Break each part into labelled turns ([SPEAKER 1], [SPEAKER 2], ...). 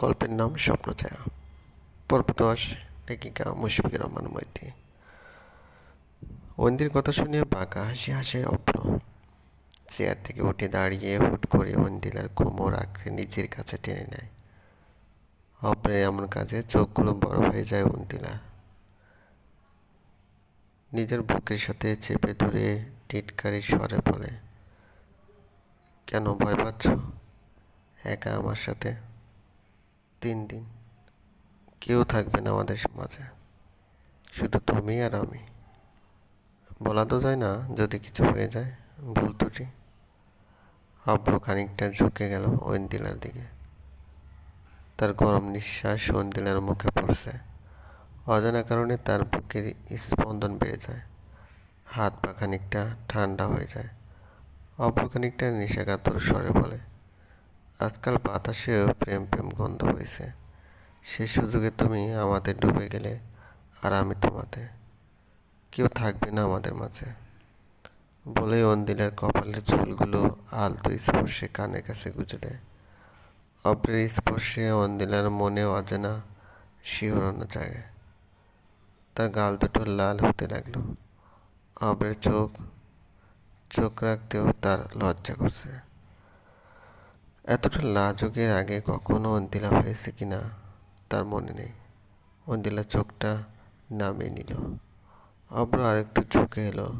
[SPEAKER 1] গল্পের নাম স্বপ্নছায়া। পর্ব দশ লেখিকা মুশফিক রহমান মৈত্রী অন্দির কথা শুনে বাঁকা হাসি হাসে অপ্র। চেয়ার থেকে উঠে দাঁড়িয়ে হুট করে অন্দিলার কোমর আঁকড়ে নিজের কাছে টেনে নেয়। অপ্রের এমন কাজে চোখগুলো বড় হয়ে যায় অন্দিলার নিজের বুকের সাথে চেপে ধরে টিটকারি স্বরে বলে, কেন ভয় পাচ্ছ? একা আমার সাথে? তিন দিন। কেউ থাকবে না আমাদের মাঝে। শুধু তুমি আর আমি। বলা তো যায় না যদি কিছু হয়ে যায়, ভুল ত্রুটি। অব্র খানিকটা ঝুঁকে গেল ঐন্দিলার দিকে। তার গরম নিঃশ্বাস ঐন্দিলার মুখে পড়ছে। অজানা কারণে তার বুকের স্পন্দন বেড়ে যায়। হাত পা খানিকটা ঠান্ডা হয়ে যায়। অব্র খানিকটা নেশাকাতর স্বরে বলে আজকাল বাতাসেও প্রেম প্রেম গন্ধ হয়েছে সে সুযোগে তুমি আমাদের ডুবে গেলে আর আমি তোমাতে। কেউ থাকবে না আমাদের মাঝে। বলে অন্দিলার কপালের চুলগুলো আলতো স্পর্শে কানের কাছে গুজে দেয় অপ্রের স্পর্শে অন্দিলার মনে অজানা শিহরণ জাগে। তার গাল দুটো লাল হতে লাগল। অব্রের চোখ চোখ রাখতেও তার লজ্জা করছে। এতটা লাজুকের আগে কখনো অন্দিলা হয়েছে কি না, তার মনে নেই। অন্দিলা চোখটা নামিয়ে নিল। অব্র আরেকটু ঝুঁকে এলো।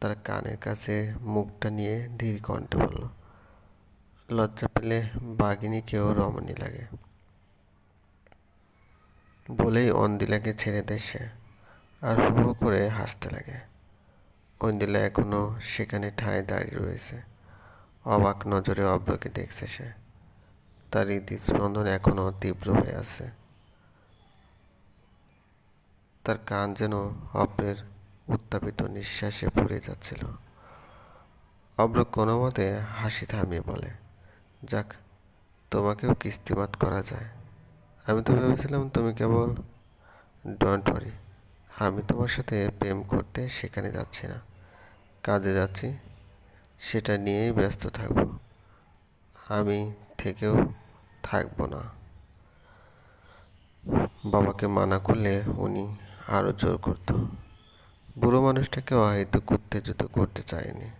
[SPEAKER 1] তার কানের কাছে মুখটা নিয়ে ধীর কণ্ঠে বলল, লজ্জা পেলে বাঘিনীকেও রমণী লাগে। বলেই অন্দিলাকে ছেড়ে সে আর হু হু করে হাসতে লাগে। অন্দিলা এখনও সেখানে ঠায় দাঁড়িয়ে রয়েছে। অবাক নজরে অব্রকে দেখছে সে। তার হৃদস্পন্দন এখনও তীব্র হয়ে আছে। তার কান যেন অব্রের উত্তাপিত নিঃশ্বাসে পড়ে যাচ্ছিল। অব্র কোনো মতে হাসি থামিয়ে বলে, যাক, তোমাকেও কিস্তিমাত করা যায়। আমি তো ভেবেছিলাম তুমি কেবল ডোন্ট ওয়ারি আমি তোমার সাথে প্রেম করতে সেখানে যাচ্ছি না। কাজে যাচ্ছি সেটা নিয়েই ব্যস্ত থাকব। আমি থেকেও থাকব না। বাবাকে মানা করলে উনি আরও জোর করত। বুড়ো মানুষটাকে অহেতুক উত্তেজিত করতে চায়নি।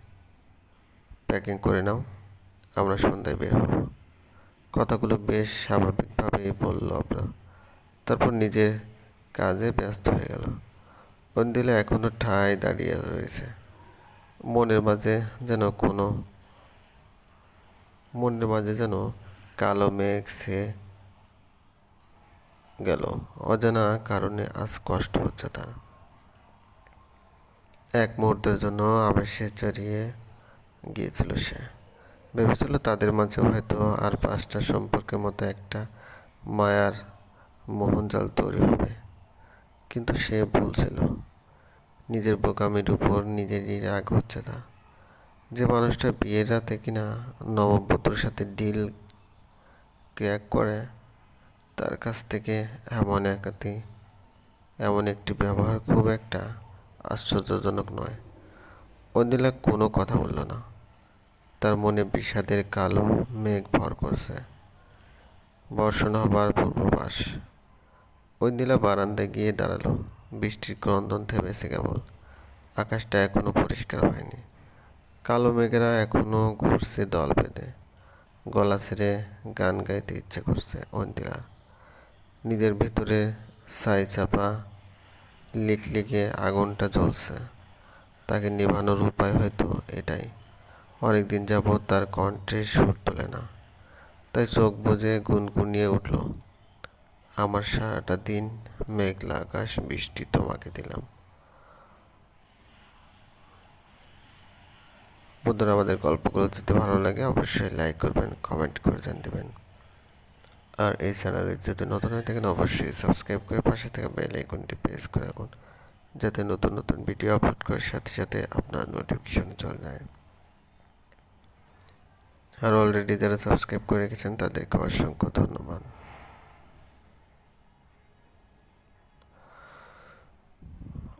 [SPEAKER 1] প্যাকিং করে নাও, আমরা সন্ধ্যায় বের হব। কথাগুলো বেশ স্বাভাবিকভাবেই বলল আমরা তারপর নিজের কাজে ব্যস্ত হয়ে গেল। অন্দিলা এখনও ঠায় দাঁড়িয়ে রয়েছে। মনের মাঝে যেন কোনো, মনের মাঝে যেন কালো মেঘ সে গেল। অজানা কারণে আজ কষ্ট হচ্ছে তার। এক মুহূর্তের জন্য আবেশে জড়িয়ে গিয়েছিল সে। ভেবেছিল তাদের মাঝে হয়তো আর পাঁচটা সম্পর্কের মতো একটা মায়ার মোহনজাল তৈরি হবে, কিন্তু সে ভুলছিল নিজের বোকামির উপর নিজেরই রাগ হচ্ছে তা। যে মানুষটা বিয়ের রাতে কিনা নববধূর সাথে ডিল ক্র্যাক করে, তার কাছ থেকে এমন একাতি, এমন একটি ব্যবহার খুব একটা আশ্চর্যজনক নয়। অনিলা কোনো কথা বলল না। তার মনে বিষাদের কালো মেঘ ভর করছে। বর্ষণ হবার পূর্ববাস ঐন্দিলা বারান্দায় গিয়ে দাঁড়াল। বৃষ্টির ক্রন্দন থেমেছে কেবল। আকাশটা এখনও পরিষ্কার হয়নি। কালো মেঘেরা এখনও ঘুরছে দল বেঁধে। গলা ছেড়ে গান গাইতে ইচ্ছে করছে ঐন্দিলার নিজের ভিতরে ছাই চাপা লিখলিখে আগুনটা জ্বলছে। তাকে নিভানোর উপায় হয়তো এটাই। অনেকদিন যাবৎ তার কণ্ঠে সুর তোলে না। তাই চোখ বুঝে গুনগুনিয়ে উঠল। আমার সারাটা দিন মেঘলা আকাশ, বৃষ্টি তোমাকে দিলাম। বন্ধুরা, আমাদের গল্পগুলো যদি ভালো লাগে, অবশ্যই লাইক করবেন কমেন্ট করে জান দেবেন আর এই চ্যানেলে যদি নতুন হয়ে থাকেন, অবশ্যই সাবস্ক্রাইব করে পাশে থাকা বেল আইকনটি প্রেস করে রাখুন, যাতে নতুন নতুন ভিডিও আপলোড করার সাথে সাথে আপনার নোটিফিকেশনে চলে যায়। আর অলরেডি যারা সাবস্ক্রাইব করে রেখেছেন, তাদেরকে অসংখ্য ধন্যবাদ।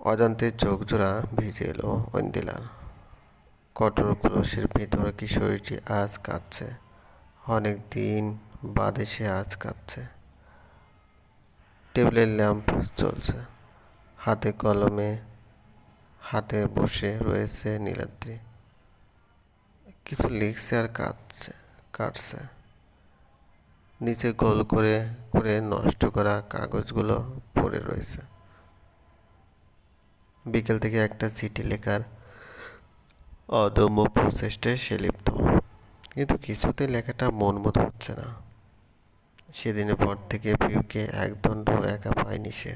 [SPEAKER 1] অজান্তে চোখ জোড়া ভিজে এলো ঐন্দিলার। কঠোর ক্রোশের ভিতরে কিশোরীটি আজ কাঁদছে। অনেক দিন বাদে সে আজ কাঁদছে। টেবিলের ল্যাম্প চলছে হাতে কলমে, হাতে বসে রয়েছে নীলাদ্রি। কিছু লিখছে আর কাটছে কাটছে। নিচে গোল করে করে নষ্ট করা কাগজগুলো পড়ে রয়েছে। বিকেল থেকে একটা চিঠি লেখার অদম্য প্রচেষ্টায় সে লিপ্ত। কিন্তু কিছুতে লেখাটা মন মতো হচ্ছে না। সেদিনের পর থেকে পিউকে একদণ্ড একা পায়নি সে।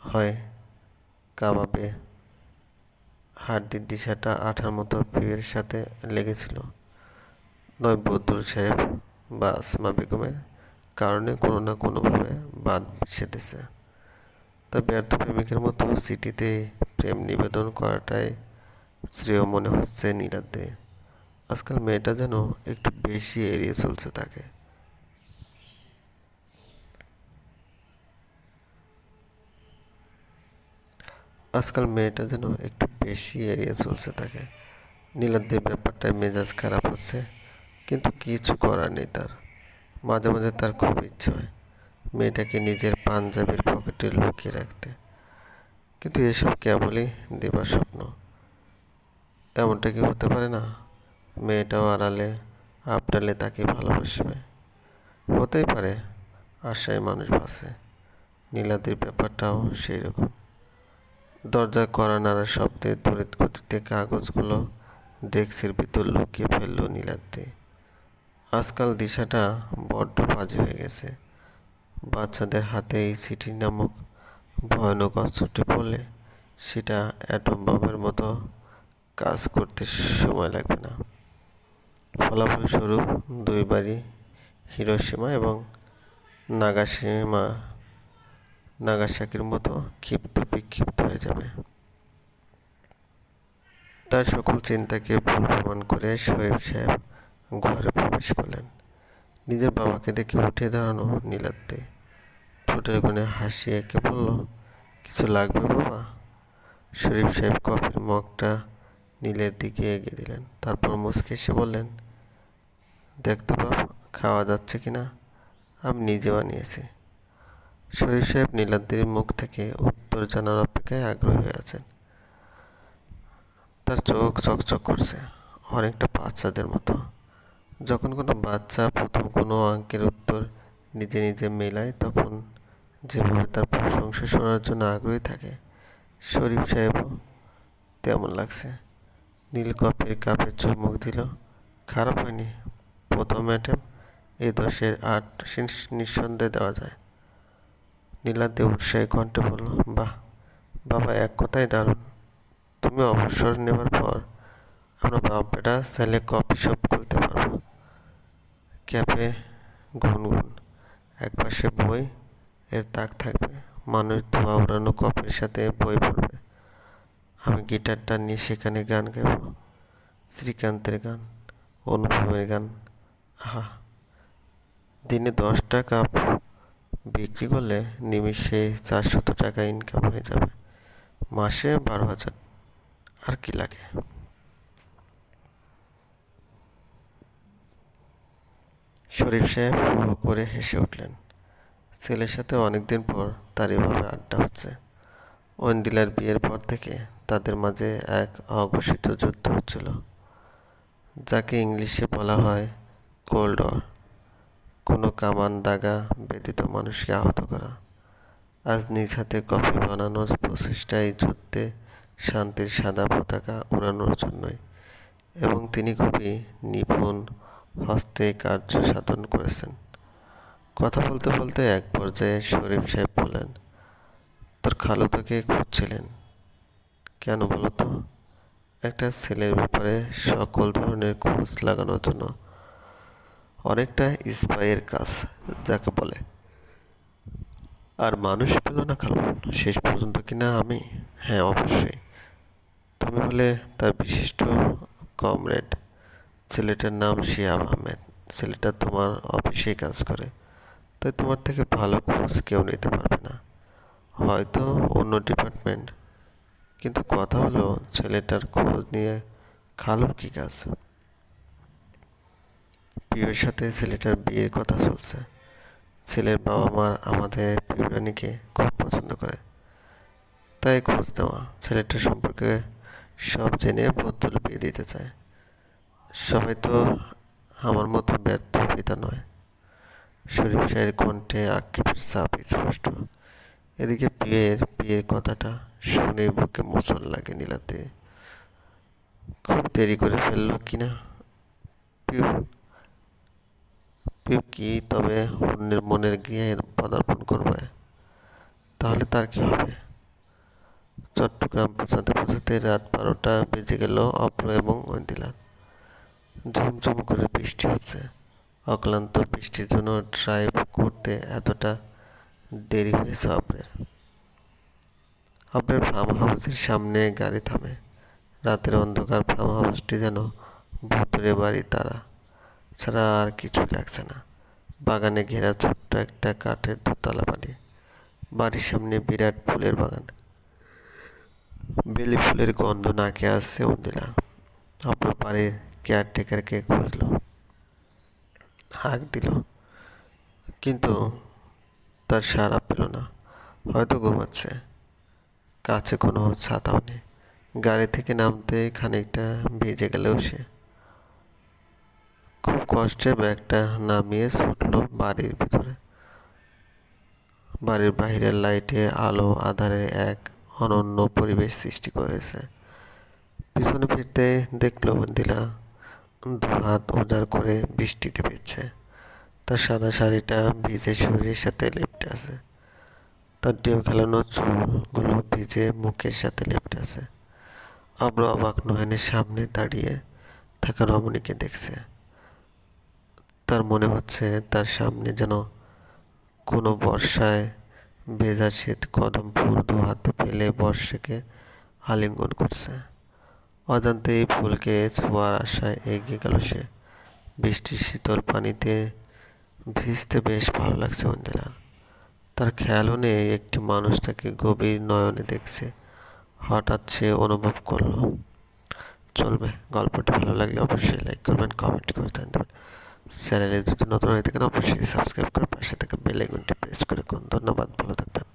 [SPEAKER 1] হয় কাবাবে হাড্ডির দিশাটা আঠার মতো পিউয়ের সাথে লেগেছিল। নয় বদুল সাহেব বা আসমা বেগমের কারণে কোনো না কোনোভাবে বাদ সেতেছে তা ব্যর্থ প্রেমিকের মতো সিটিতে প্রেম নিবেদন করাটাই শ্রেয় মনে হচ্ছে নীলাদ্রে। আজকাল মেয়েটা যেন একটু বেশি এড়িয়ে চলছে তাকে। আজকাল মেয়েটা যেন একটু বেশি এড়িয়ে চলছে তাকে। নীলাদ্রির ব্যাপারটায় মেজাজ খারাপ হচ্ছে, কিন্তু কিছু করার নেই তার। মাঝে মাঝে তার খুব ইচ্ছে হয়। মেয়েটাকে নিজের পাঞ্জাবির পকেটে লুকিয়ে রাখতে। কিন্তু এসব কেবলই দেবার স্বপ্ন। এমনটা কি হতে পারে না? মেয়েটাও আড়ালে, আপডালে তাকে ভালোবাসবে। হতেই পারে, আশায় মানুষ বাসে নীলাদ্রির ব্যাপারটাও সেই রকম। দরজা করা নাড়ার শব্দে তড়িৎ গতিতে কাগজগুলো ডেস্কের ভিতর লুকিয়ে ফেলল নীলাদ্রি। আজকাল দিশাটা বড্ড বাজে হয়ে গেছে। বাচ্চাদের হাতে এই চিঠি নামক ভয়ানক অস্ত্রটি পড়লে সেটা অ্যাটম বোমের মতো কাজ করতে সময় লাগবে না। ফলাফলস্বরূপ দুইবারই হিরোসীমা এবং নাগাসীমা নাগাসাকির মতো ক্ষিপ্ত বিক্ষিপ্ত হয়ে যাবে। তার সকল চিন্তাকে ভুল প্রমাণ করে শরীফ সাহেব ঘরে প্রবেশ করলেন। নিজের বাবাকে দেখে উঠে দাঁড়ানো নীলাদ্রি ঠোঁটের কোণে হাসি এঁকে বলল, কিছু লাগবে বাবা? শরীফ সাহেব কফির মগটা নীলের দিকে এগিয়ে দিলেন। তারপর মুসকে এসে বললেন দেখতো বাপ, খাওয়া যাচ্ছে কি না? আমি নিজে বানিয়েছি। শরীফ সাহেব নীলাদ্রির মুখ থেকে উত্তর জানার অপেক্ষায় আগ্রহী আছেন। তার চোখ চকচক করছে, অনেকটা বাচ্চাদের মতো। যখন কোনো বাচ্চা প্রথম কোনো অঙ্কের উত্তর নিজে নিজে মেলায়, তখন যেভাবে তার প্রশংসা শোনার জন্য আগ্রহী থাকে, শরীফ সাহেবও তেমন লাগছে। নীল কফির কাপে চুমুক দিল, খারাপ হয়নি, প্রথম অ্যাটেম এ দশের আট নিঃসন্দেহে দেওয়া যায়। নীলাদ্রি উৎসাহী কণ্ঠে বলল, বাহ, বাবা এক কথাই দারুণ। তুমি অবসর নেবার পর আমরা বাপ বেটা চাইলে কফি শপ খুলতে পারব। ক্যাফে গুনগুন এক পাশে বই, এর তাক থাকবে। মানুষ ধোয়া উড়ানো কফির সাথে বই পড়বে। আমি গিটারটা নিয়ে সেখানে গান গাইব। শ্রীকান্তের গান, অনুপমের গান। আহা! দিনে দশটা কাপ বিক্রি করলে নিমিষে চারশত টাকা ইনকাম হয়ে যাবে। মাসে বারো হাজার। আর কি লাগে? শরীফ সাহেব হু করে হেসে উঠলেন। ছেলের সাথে অনেকদিন পর তার এভাবে আড্ডা হচ্ছে। ঐন্দিলার বিয়ের পর থেকে তাদের মাঝে এক অঘোষিত যুদ্ধ হচ্ছিল। যাকে ইংলিশে বলা হয় কোল্ড ওয়ার। কোনো কামান দাগা ব্যতীত মানুষকে আহত করা। আজ নিজ হাতে কফি বানানোর প্রচেষ্টায় যুদ্ধে শান্তির সাদা পতাকা উড়ানোর জন্যই। এবং তিনি খুবই নিপুণ হস্তে কার্য সাধন করেছেন। কথা বলতে বলতে এক পর্যায়ে শরীফ সাহেব বলেন তোর খালু তোকে খুঁজছিলেন। কেন বলো তো? একটা ছেলের ব্যাপারে সকল ধরনের খোঁজ লাগানোর জন্য অনেকটা স্পাইয়ের কাজ, যাকে বলে। আর মানুষ পেল না খালো, শেষ পর্যন্ত কিনা আমি? হ্যাঁ অবশ্যই। তুমি হলে তার বিশিষ্ট কমরেড ছেলেটার নাম শিয়াব আহমেদ। ছেলেটা তোমার অফিসেই কাজ করে। তাই তোমার থেকে ভালো খোঁজ কেউ নিতে পারবে না। হয়তো অন্য ডিপার্টমেন্ট। কিন্তু কথা হলো, ছেলেটার খোঁজ নিয়ে খালুর কী কাজ? প্রিয়র সাথে ছেলেটার বিয়ের কথা চলছে। ছেলের বাবা মার আমাদের প্রিয়রানীকে খুব পছন্দ করে। তাই খোঁজ দেওয়া ছেলেটার সম্পর্কে সব জেনে বদল বিয়ে দিতে চায়। সবাই তো আমার মতো ব্যর্থ পিতা নয়। শরীফ সাহের কণ্ঠে আক্ষেপের চাপ স্পষ্ট। এদিকে বিয়ের বিয়ের কথাটা শুনে বুকে মোচন লাগে নীলাতে। খুব দেরি করে ফেলল কিনা পিউ পিউ কি তবে অন্যের মনের গৃহে পদার্পণ করবে? তাহলে তার কি হবে? চট্টগ্রাম পৌঁছাতে পৌঁছাতে রাত বারোটা বেজে গেল অপ্র এবং ঐন্দিলার ঝুমঝুম করে বৃষ্টি হচ্ছে। অক্লান্ত বৃষ্টির জন্য ড্রাইভ করতে এতটা দেরি হয়েছে আপনার। আপনার ফার্ম হাউসের সামনে গাড়ি থামে। রাতের অন্ধকার ফার্ম হাউসটি যেন ভূতরে বাড়ি তারা ছাড়া আর কিছু লাগছে না। বাগানে ঘেরা ছোট্ট একটা কাঠের দোতলা বাড়ি। বাড়ির সামনে বিরাট ফুলের বাগান। বেলি ফুলের গন্ধ নাকে আসছে অন্দিলা অপর বাড়ির কেয়ারটেকারকে খুঁজলো, হাঁক দিল, কিন্তু তার সারা পেল না। হয়তো ঘুমাচ্ছে। কাছে কোনো ছাতাও নেই। গাড়ি থেকে নামতে খানিকটা ভিজে গেলেও সে। খুব কষ্টে ব্যাগটা নামিয়ে ছুটলো বাড়ির ভিতরে। বাড়ির বাইরের লাইটে আলো আধারে এক অনন্য পরিবেশ সৃষ্টি করেছে। পিছনে ফিরতে দেখল দিলা দু হাত উজাড় করে বৃষ্টিতে ভিজছে। তার সাদা শাড়িটা ভিজে শরীরের সাথে লেপটে আছে। তার ঢেউ খেলানো চুলগুলো ভিজে মুখের সাথে লেপটে আছে। অব্র অবাক নয়নের সামনে দাঁড়িয়ে থাকা রমণীকে দেখছে। তার মনে হচ্ছে তার সামনে যেন কোনো বর্ষায় ভেজা শীত কদম ফুল দু হাতে ফেলে বর্ষাকে আলিঙ্গন করছে। অজান্তে এই ফুলকে ছোঁয়ার আশায় এগিয়ে গেল সে। বৃষ্টির শীতল পানিতে ভিজতে বেশ ভালো লাগছে অঞ্জলার তার খেয়ালও নেই, একটি মানুষ তাকে গভীর নয়নে দেখছে। হঠাৎ সে অনুভব করল, চলবে, গল্পটি ভালো লাগলে অবশ্যই লাইক করবেন, কমেন্ট করে দেবেন। চ্যানেলে যদি নতুন হয়ে থাকেন, অবশ্যই সাবস্ক্রাইব করে পাশে থেকে বেল প্রেস করে কোন ধন্যবাদ, ভালো থাকবেন।